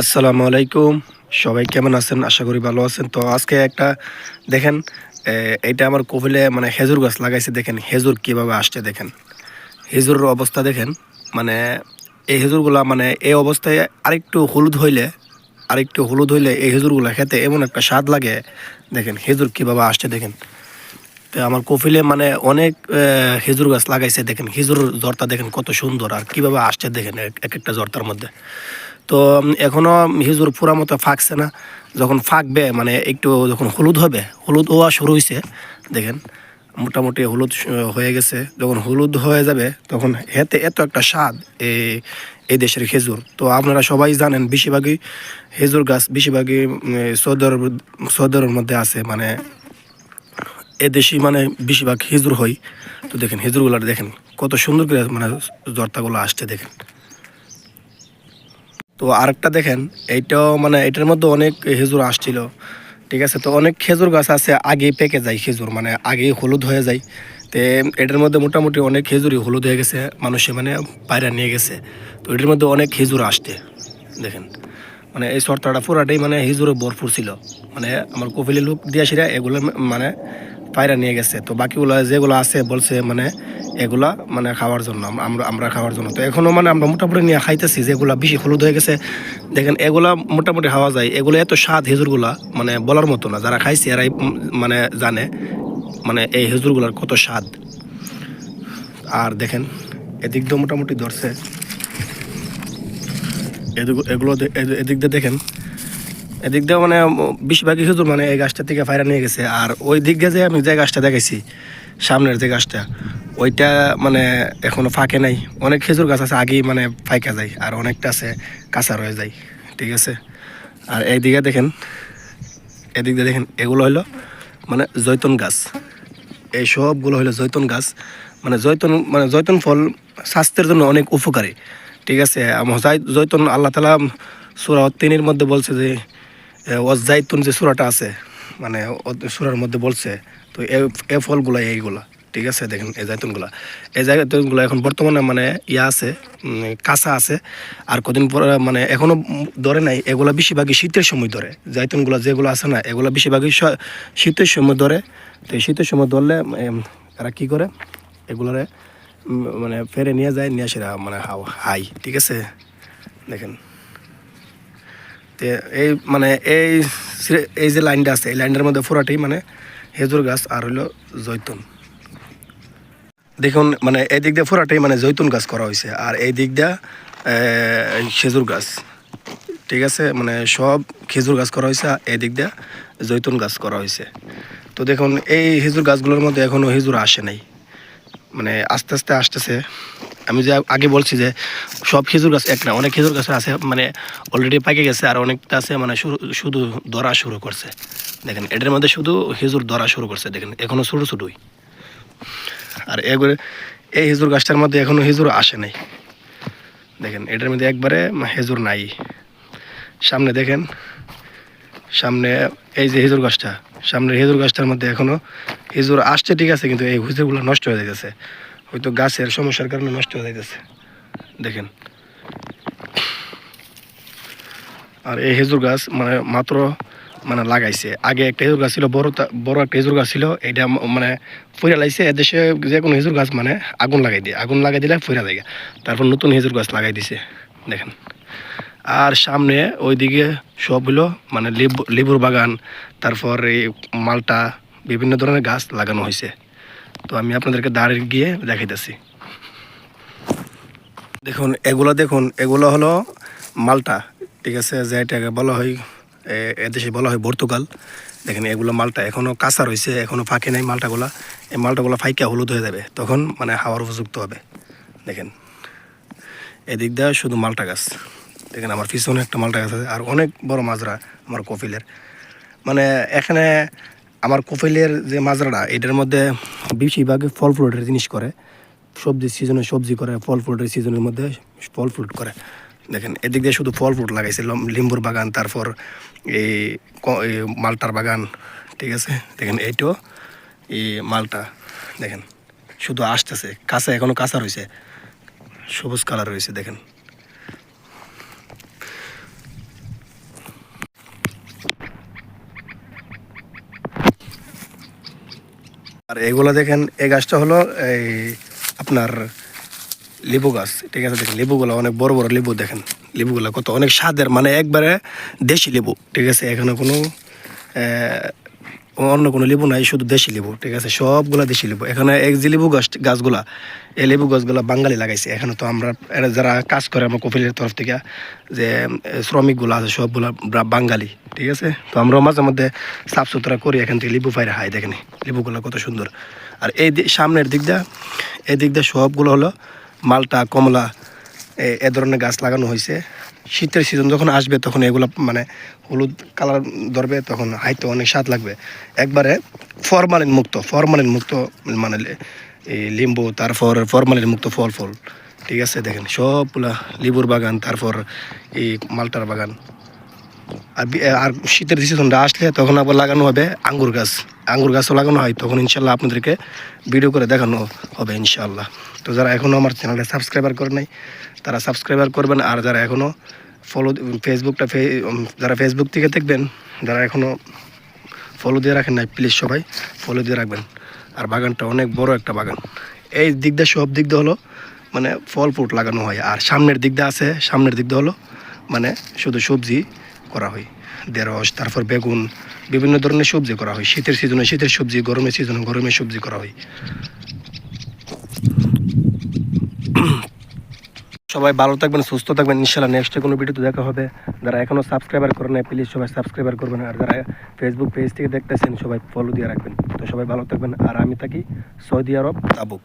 আসসালামু আলাইকুম। সবাই কেমন আছেন? আশা করি ভালো আছেন। তো আজকে একটা দেখেন এ, এইটা আমার কপিলে মানে হেজুর গাছ লাগাইছে দেখেন হেজুর কীভাবে আসছে দেখেন। হেজুরের অবস্থা দেখেন মানে এই খেজুরগুলা মানে এই অবস্থায় আরেকটু হলুদ হইলে আরেকটু হলুদ হইলে এই খেজুরগুলা খেতে এমন একটা স্বাদ লাগে দেখেন হেজুর কীভাবে আসছে দেখেন। তো আমার কপিলে মানে অনেক খেজুর গাছ লাগাইছে দেখেন খেজুর জর্তা দেখেন কত সুন্দর আর কীভাবে আসছে দেখেন এক একটা জর্তার মধ্যে। তো উম, এখনও হিজুর পুরা মতো ফাঁকছে না। যখন ফাঁকবে মানে একটু যখন হলুদ হবে হলুদ হওয়া শুরু হয়েছে দেখেন মোটামুটি হলুদ হয়ে গেছে। যখন হলুদ হয়ে যাবে তখন এতে এত একটা স্বাদ এই এই দেশের খেজুর। তো আপনারা সবাই জানেন বেশিরভাগই খেজুর গাছ বেশিরভাগই সৌদি আরব মধ্যে আছে মানে এ দেশি মানে বেশিরভাগ খেজুর হয়। তো দেখেন খেজুরগুলো দেখেন কত সুন্দর করে মানে জর্তাগুলো আসছে দেখেন। তো আরেকটা দেখেন, এইটাও মানে এটার মধ্যে অনেক খেজুর আসছিল, ঠিক আছে? তো অনেক খেজুর গাছ আছে, আগেই পেকে যায় খেজুর মানে আগেই হলুদ হয়ে যায়। তো এটার মধ্যে মোটামুটি অনেক খেজুরই হলুদ হয়ে গেছে, মানুষে মানে পায়রা নিয়ে গেছে। তো এটার মধ্যে অনেক খেজুর আসতে দেখেন। মানে এই সর্তাটা পুরাটাই মানে হিজুরে ভরপুর ছিল। মানে আমার কপিলি লোক দিয়েছিরা এগুলো মানে পায়রা নিয়ে গেছে। তো বাকিগুলো যেগুলো আছে বলছে মানে এগুলা মানে খাওয়ার জন্য আমরা আমরা খাওয়ার জন্য। তো এখনও মানে আমরা মোটামুটি নিয়ে খাইতেছি, যেগুলা বেশি হলুদ হয়ে গেছে। দেখেন এগুলা মোটামুটি খাওয়া যায়। এগুলো এত স্বাদ হেজুরগুলা মানে বলার মতো না। যারা খাইছে এরাই মানে জানে মানে এই হেজুরগুলার কত স্বাদ। আর দেখেন, এদিক দিয়ে মোটামুটি ধরছে। এগুলো এদিক দিয়ে দেখেন এদিক দিয়ে মানে বেশিরভাগই খেজুর মানে এই গাছটা থেকে ফায়রা নিয়ে গেছে। আর ওই দিক দিয়ে যে আমি যে গাছটা দেখাইছি, সামনের যে গাছটা, ওইটা মানে এখনও ফাঁকে নাই। অনেক খেজুর গাছ আছে, আগেই মানে ফাইকা যায়, আর অনেকটা আছে, কাঁচা রয়ে যায়, ঠিক আছে? আর এইদিকে দেখেন এদিক দিয়ে দেখেন, এগুলো হলো মানে জৈতন গাছ। এই সবগুলো হলো জৈতন গাছ। মানে জৈতন মানে জৈতন ফল স্বাস্থ্যের জন্য অনেক উপকারী, ঠিক আছে? জৈতন আল্লাহ তালা সুরা মধ্যে বলছে যে অজাইতুন যে সুরাটা আছে মানে সুরার মধ্যে বলছে, তো এ- এ ফলগুলো এইগুলা, ঠিক আছে, দেখেন, এই জাইতুনগুলা এই জাইতুনগুলো এখন বর্তমানে মানে ইয়া আছে কাঁচা আছে, আর কদিন পরে মানে এখনও উম ধরে নাই, এগুলা বেশিরভাগই শীতের সময় ধরে। জাইতুনগুলো যেগুলো আছে না, এগুলো বেশিরভাগই শীতের সময় ধরে। তো শীতের সময় ধরলে এরা কী করে? এগুলোরে মানে ফেরে নিয়ে যায়, নিয়ে সেরা মানে হাই, ঠিক আছে? দেখেন। এই মানে এই এই যে লাইনটা আছে, এই লাইনটার মধ্যে পুরাটাই মানে হেজুর গাছ আর হইল জৈতুন। দেখুন মানে এই দিক দিয়ে পুরাটাই মানে জৈতুন গাছ করা হয়েছে আর এই দিক দিয়ে খেজুর গাছ। ঠিক আছে? মানে সব খেজুর গাছ করা হয়েছে আর এই দিক দিয়ে জৈতুন গাছ করা হয়েছে। তো দেখুন, এই খেজুর গাছগুলোর মধ্যে এখনও খেজুর আসে নাই। মানে আস্তে আস্তে আসতেছে। আমি যে আগে বলছি যে সব খেজুর গাছ এক না, অনেক খেজুর গাছ আছে মানে অলরেডি পাকে গেছে আর অনেকটা আছে মানে শুধু ধরা শুরু করছে। দেখেন, এটার মধ্যে শুধু খেজুর ধরা শুরু করছে, দেখেন, এখনও ছোটো ছোটোই। আর এগুলো, এই খেজুর গাছটার মধ্যে এখনও খেজুর আসে নাই। দেখেন, এটার মধ্যে একবারে খেজুর নাই। সামনে দেখেন, সামনে এই যে খেজুর গাছটা, সামনের খেজুর গাছটার মধ্যে এখনও খেজুর আসছে, ঠিক আছে, কিন্তু এই খেজুরগুলো নষ্ট হয়ে যাইতেছে। হয়তো গাছের সমস্যার কারণে নষ্ট হয়ে যাইতেছে। দেখেন। আর এই খেজুর গাছ মানে মাত্র মানে লাগাইছে। আগে একটা খেজুর গাছ ছিল, বড় বড় একটা খেজুর গাছ ছিল, এটা মানে ফুরা লাইছে, এদেশে যে কোনো খেজুর গাছ মানে আগুন লাগাই দিয়ে আগুন লাগাই দিলে ফুরা যায় তারপর নতুন খেজুর গাছ লাগাই দিছে। দেখেন। আর সামনে ওইদিকে সবগুলো মানে লেবু লেবুর বাগান, তারপর এই মালটা, বিভিন্ন ধরনের গাছ লাগানো হয়েছে তো আমি আপনাদেরকে দাঁড়িয়ে গিয়ে দেখাইতেছি। দেখুন, এগুলো দেখুন, এগুলো হলো মালটা, ঠিক আছে? যে এটাকে বলা হয় এদেশে বলা হয় পর্তুগাল। দেখেন, এগুলো মালটা এখনও কাঁচা রয়েছে এখনও ফাঁকে নেই মালটাগুলো। এই মালটাগুলো ফাইকা হলুদ হয়ে যাবে, তখন মানে হাওয়ার উপযুক্ত হবে। দেখেন, এদিক দিয়ে শুধু মালটা গাছ। দেখেন, আমার পিছনে একটা মালটা গাছ আছে, আর অনেক বড় মাজরা আমার কফিলের মানে এখানে আমার কফিলের যে মাজরাটা, এটার মধ্যে বেশিরভাগ ফল ফ্রুটের জিনিস করে। সবজি সিজনে সবজি করে, ফল ফ্রুটের সিজনের মধ্যে ফল ফ্রুট করে। দেখেন, এদিক দিয়ে শুধু ফল ফ্রুট লাগাইছে, লম- লিম্বুর বাগান, তারপর এই মালটার বাগান, ঠিক আছে? দেখেন এইটাও এই মালটা, দেখেন, শুধু আসতেছে, কাঁচা, এখনও কাঁচা রয়েছে, সবুজ কালার রয়েছে, দেখেন। আর এগুলো দেখেন, এই গাছটা হলো এই আপনার লেবু গাছ, ঠিক আছে? দেখেন, লেবুগুলো অনেক বড় বড় লেবু দেখেন। লেবুগুলো কত, অনেক স্বাদের মানে একবারে দেশি লেবু, ঠিক আছে? এখানে কোনো অন্য কোনো লেবু নাই, শুধু দেশি লেবু, ঠিক আছে? সবগুলা দেশি লেবু। এখানে এক যে লেবু গাছ, গাছগুলা, এই লেবু গাছগুলা বাঙালি লাগাইছে। এখানে তো আমরা যারা কাজ করে আমার কপিলের তরফ থেকে, যে শ্রমিকগুলো আছে, সবগুলা বাঙালি, ঠিক আছে? তো আমরাও মাঝে মধ্যে সাফ সুতরা করি, এখান থেকে লেবু ফাইরে হাই দেখেন লেবুগুলো কত সুন্দর। আর এই সামনের দিক দিয়ে, এই দিক দিয়ে সবগুলো হলো মালটা, কমলা, এ ধরনের গাছ লাগানো হয়েছে শীতের সিজন যখন আসবে, তখন এগুলো মানে হলুদ কালার ধরবে, তখন হাইতে অনেক স্বাদ লাগবে। একবারে ফরমালিন মুক্ত ফরমালিন মুক্ত মানে এই লিম্বু, তারপর ফরমালিন মুক্ত ফল ফল ঠিক আছে? দেখেন সবগুলা লেবুর বাগান, তারপর এই মালটার বাগান। আর শীতের সিজনটা আসলে তখন আবার লাগানো হবে আঙ্গুর গাছ। আঙ্গুর গাছও লাগানো হয়, তখন ইনশাল্লাহ আপনাদেরকে ভিডিও করে দেখানো হবে ইনশাল্লাহ তো যারা এখনও আমার চ্যানেলটা সাবস্ক্রাইবার করে নাই, তারা সাবস্ক্রাইবার করবেন। আর যারা এখনও ফলো ফেসবুকটা যারা ফেসবুক থেকে দেখবেন, যারা এখনও ফলো দিয়ে রাখেন নাই প্লিজ সবাই ফলো দিয়ে রাখবেন। আর বাগানটা অনেক বড় একটা বাগান। এই দিক দিয়ে সব দিক দিয়ে হলো মানে ফল ফ্রুট লাগানো হয়। আর সামনের দিক দিয়ে আছে, সামনের দিক দিয়ে হলো মানে শুধু সবজি করা হয়। ঢেঁড়স তারপর বেগুন, বিভিন্ন ধরনের সবজি করা হয়। শীতের সিজনে শীতের সবজি, গরমের সিজনে গরমের সবজি করা হয়। সবাই ভালো থাকবেন, সুস্থ থাকবেন। ইনশাল্লাহ নেক্সটে কোনো ভিডিওতে দেখা হবে। যারা এখনও সাবস্ক্রাইবার করেন নাই প্লিজ সবাই সাবস্ক্রাইবার করবেন। আর যারা ফেসবুক পেজ থেকে দেখতেছেন, সবাই ফলো দিয়ে রাখবেন। তো সবাই ভালো থাকবেন। আর আমি থাকি সৌদি আরব, তাবুক।